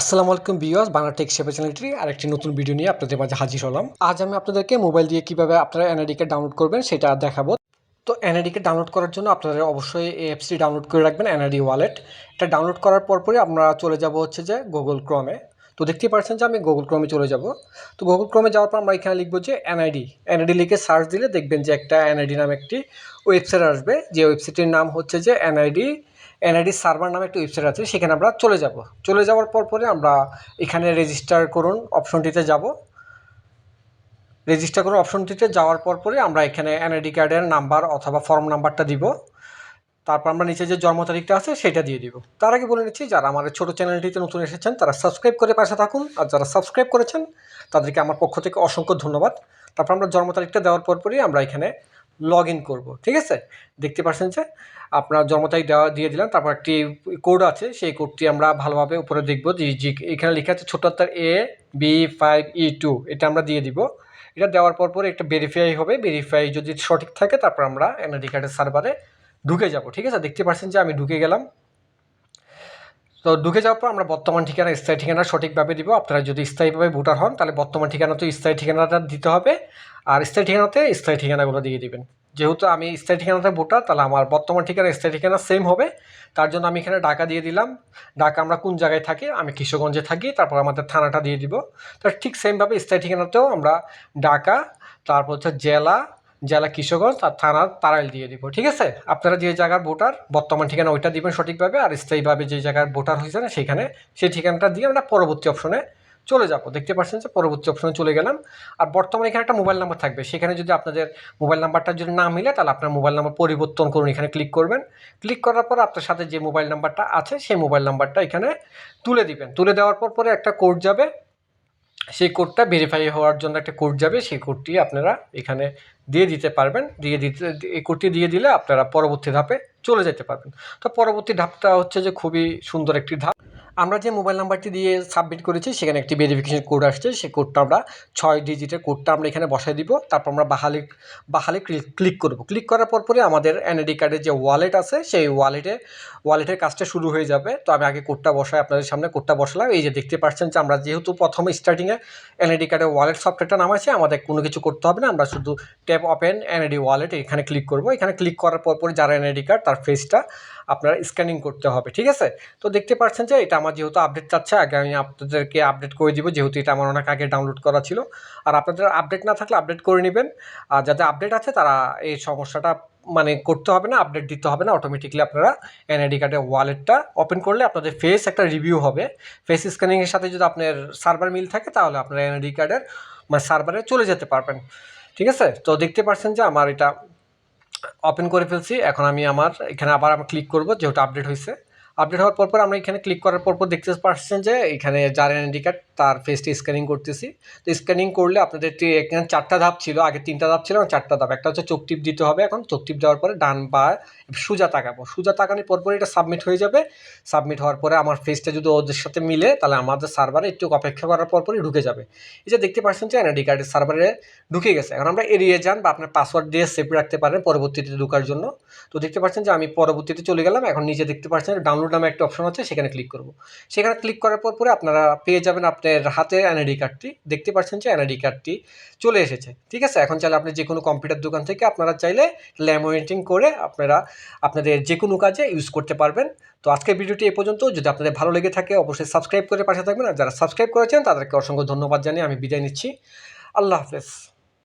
আসসালামু আলাইকুম বিয়াস বাংলা টেক সেবা চ্যানেলটি আরেকটি নতুন ভিডিও নিয়ে আপনাদের মাঝে হাজির হলাম। আজ আমি আপনাদেরকে মোবাইল দিয়ে কীভাবে আপনারা এনআইডিকে ডাউনলোড করবেন সেটা দেখাবো। তো এনআইডিকে ডাউনলোড করার জন্য আপনারা অবশ্যই এই অ্যাপসটি ডাউনলোড করে রাখবেন এনআইডি ওয়ালেট এটা ডাউনলোড করার পরপরই আমরা চলে যাব হচ্ছে যে গুগল ক্রমে তো দেখতেই পাচ্ছেন যে আমি গুগল ক্রমে চলে যাব। তো গুগল ক্রমে যাওয়ার পর আমরা এখানে লিখব যে এনআইডি এনআইডি লিখে সার্চ দিলে দেখবেন যে একটা এনআইডি নামে একটি ওয়েবসাইট আসবে। যে ওয়েবসাইটের নাম হচ্ছে যে এনআইডি এনআইডি সার্ভার নামে একটা ওয়েবসাইট আছে, সেখানে আমরা চলে যাব। চলে যাওয়ার পর পরে আমরা এখানে রেজিস্টার করুন অপশনটিতে যাব। রেজিস্টার করুন অপশনটিতে যাওয়ার পর পরে আমরা এখানে এনআইডি কার্ডের নাম্বার অথবা ফর্ম নাম্বারটা দিব। তারপর আমরা নিচে যে জন্ম তারিখটা আছে, সেটা দিয়ে দিব। তার আগে বলে নিচ্ছি, যারা আমার ছোটো চ্যানেলটিতে নতুন এসেছেন, তারা সাবস্ক্রাইব করে পাশে থাকুন। আর যারা সাবস্ক্রাইব করেছেন, তাদেরকে আমার পক্ষ থেকে অসংখ্য ধন্যবাদ। তারপর আমরা জন্ম তারিখটা দেওয়ার পর পরই আমরা এখানে লগ ইন করব, ঠিক আছে? দেখতে পাচ্ছেন যে আপনার জন্ম তারিখ দেওয়া, দিয়ে দিলাম, তারপর একটি কোড আছে, সেই কোডটি আমরা ভালোভাবে উপরে দেখব এখানে লেখা আছে ছোটো হাতের A B five E two এটা আমরা দিয়ে দিব। এটা দেওয়ার পর পর একটা ভেরিফাই হবে ভেরিফাই যদি সঠিক থাকে, তারপর আমরা এনআইডি কার্ডের সার্ভারে ঢুকে যাব, ঠিক আছে? দেখতে পাচ্ছেন যে আমি ঢুকে গেলাম। তো ঢুকে যাওয়ার পর আমরা বর্তমান ঠিকানা, স্থায়ী ঠিকানা সঠিকভাবে দিব। আপনারা যদি স্থায়ীভাবে ভোটার হন, তাহলে বর্তমান ঠিকানা তো স্থায়ী ঠিকানাটা দিতে হবে। আর স্থায়ী ঠিকানাতে স্থায়ী ঠিকানাগুলো দিয়ে দিবেন। যেহেতু আমি স্থায়ী ঠিকানাতে ভোটার, তাহলে আমার বর্তমান ঠিকানা, স্থায়ী ঠিকানা সেম হবে। তার জন্য আমি এখানে ঢাকা দিয়ে দিলাম। ঢাকা আমরা কোন জায়গায় থাকি? আমি কিশোরগঞ্জে থাকি। তারপর আমাদের থানাটা দিয়ে দিব। তার ঠিক সেমভাবে স্থায়ী ঠিকানাতেও আমরা ঢাকা, তারপর হচ্ছে জেলা জেলা কিশোরগঞ্জ আর থানার তারাইল দিয়ে দিব, ঠিক আছে? আপনারা যে জায়গার ভোটার, বর্তমান ঠিকানা ওইটা দিবেন সঠিকভাবে, আর স্থায়ীভাবে যে জায়গার ভোটার হয়েছে না সেখানে, সেই ঠিকানাটা দিয়ে আমরা পরবর্তী অপশনে চলে যাব। দেখতে পাচ্ছেন যে পরবর্তী অপশনে চলে গেলাম। আর বর্তমানে এখানে একটা মোবাইল নাম্বার থাকবে। সেখানে যদি আপনাদের মোবাইল নাম্বারটা যদি না মিলে, তাহলে আপনার মোবাইল নাম্বার পরিবর্তন করুন, এখানে ক্লিক করবেন। ক্লিক করার পর আপনার সাথে যে মোবাইল নাম্বারটা আছে, সেই মোবাইল নাম্বারটা এখানে তুলে দিবেন। তুলে দেওয়ার পর পরে একটা কোড যাবে। সেই কোডটা ভেরিফাই হওয়ার জন্য একটা কোড যাবে, সেই কোডটি আপনারা এখানে দিয়ে দিতে পারবেন, দিয়ে দিতে, এই কোডটি দিয়ে দিলে আপনারা পরবর্তী ধাপে চলে যেতে পারবেন। তো পরবর্তী ধাপটা হচ্ছে যে খুবই সুন্দর একটি ধাপ। আমরা যে মোবাইল নাম্বারটি দিয়ে সাবমিট করেছি, সেখানে একটি ভেরিফিকেশন কোড আসছে। সেই কোডটা আমরা ছয় ডিজিটের কোডটা আমরা এখানে বসাই দিব। তারপর আমরা বাহালি বাহালি ক্লিক করব। ক্লিক করার পর পরে আমাদের এনআইডি কার্ডের যে ওয়ালেট আছে, সেই ওয়ালেটে ওয়ালেটের কাজটা শুরু হয়ে যাবে। তো আমি আগে কোডটা বসাই আপনাদের সামনে। কোডটা বসালাম। এই যে দেখতে পাচ্ছেন যে আমরা যেহেতু প্রথমে স্টার্টিংয়ে এনআইডি কার্ডের ওয়ালেট সফটওয়্যারটা নামাইছি, আমাদের কোনো কিছু করতে হবে না। আমরা শুধু ট্যাপ ওপেন এনআইডি ওয়ালেট এখানে ক্লিক করব। এখানে ক্লিক করার পর পরে যারা এনআইডি কার্ড তার ফেসটা আপনার স্ক্যানিং করতে হবে। ঠিক আছে? তো দেখতে পাচ্ছেন যে এটা আমার যেহেতু আপডেট চাচ্ছে, আগে আমি আপনাদেরকে আপডেট করে দিব, যেহেতু এটা আমার অনেক আগে ডাউনলোড করা ছিল। আর আপনাদের আপডেট না থাকলে আপডেট করে নেবেন। আর যাদের আপডেট আছে, তারা এই সমস্যাটা মানে করতে হবে না আপডেট দিতে হবে না। অটোমেটিকলি আপনারা এনআইডি কার্ডের ওয়ালেটটা ওপেন করলে আপনাদের ফেস একটা রিভিউ হবে। ফেস স্ক্যানিংয়ের সাথে যদি আপনার সার্ভার মিল থাকে, তাহলে আপনার এনআইডি কার্ডের মানে সার্ভারে চলে যেতে পারবেন। ঠিক আছে? তো দেখতে পাচ্ছেন যে আমার এটা ওপেন করে ফেলছি। এখন আমি আমার, এখানে আবার আমি ক্লিক করব, যেহেতু আপডেট হয়েছে। আপডেট হওয়ার পর পর আমরা এখানে ক্লিক করার পর পর দেখতে পাচ্ছেন যে এখানে যার এনআইডি কার্ড তার ফেসটি স্ক্যানিং করতেছি। তো স্ক্যানিং করলে আপনাদের এখানে চারটা ধাপ ছিল, আগে তিনটা ধাপ ছিল, চারটা ধাপ। একটা হচ্ছে চোখ টিপ দিতে হবে এখন। চোখ টিপ দেওয়ার পরে ডান বা সোজা তাকাবো। সোজা তাকানোর পর পরে এটা সাবমিট হয়ে যাবে। সাবমিট হওয়ার পরে আমার ফেসটা যদি ওদের সাথে মিলে, তাহলে আমাদের সার্ভারে একটু অপেক্ষা করার পর পরই ঢুকে যাবে। এই যে দেখতে পাচ্ছেন যে এনআইডি কার্ডের সার্ভারে ঢুকে গেছে। এখন আমরা এড়িয়ে যান বা আপনার পাসওয়ার্ড দিয়ে সেভ রাখতে পারেন পরবর্তীতে ঢোকার জন্য। তো দেখতে পাচ্ছেন যে আমি পরবর্তীতে চলে গেলাম। এখন নিচে দেখতে পাচ্ছেন ডাউনলোড নামে একটা অপশন আছে, সেখানে ক্লিক করব। সেখানে ক্লিক করার পর পরে আপনারা পেয়ে যাবেন আপনার হাতে এনআইডি কার্ডটি, দেখতে পাচ্ছেন যে এনআইডি কার্ডটি চলে এসেছে। ঠিক আছে? এখন চাইলে আপনি যে কোনো কম্পিউটার দোকান থেকে আপনারা চাইলে ল্যামিনেটিং করে আপনারা আপনাদের যে কোনো কাজে ইউজ করতে পারবেন। তো আজকের ভিডিওটি এ পর্যন্ত। যদি আপনাদের ভালো লেগে থাকে, অবশ্যই সাবস্ক্রাইব করে পাশে থাকবেন। আর যারা সাবস্ক্রাইব করেছেন, তাদেরকে অসংখ্য ধন্যবাদ জানিয়ে আমি বিদায় নিচ্ছি। আল্লাহ হাফেজ।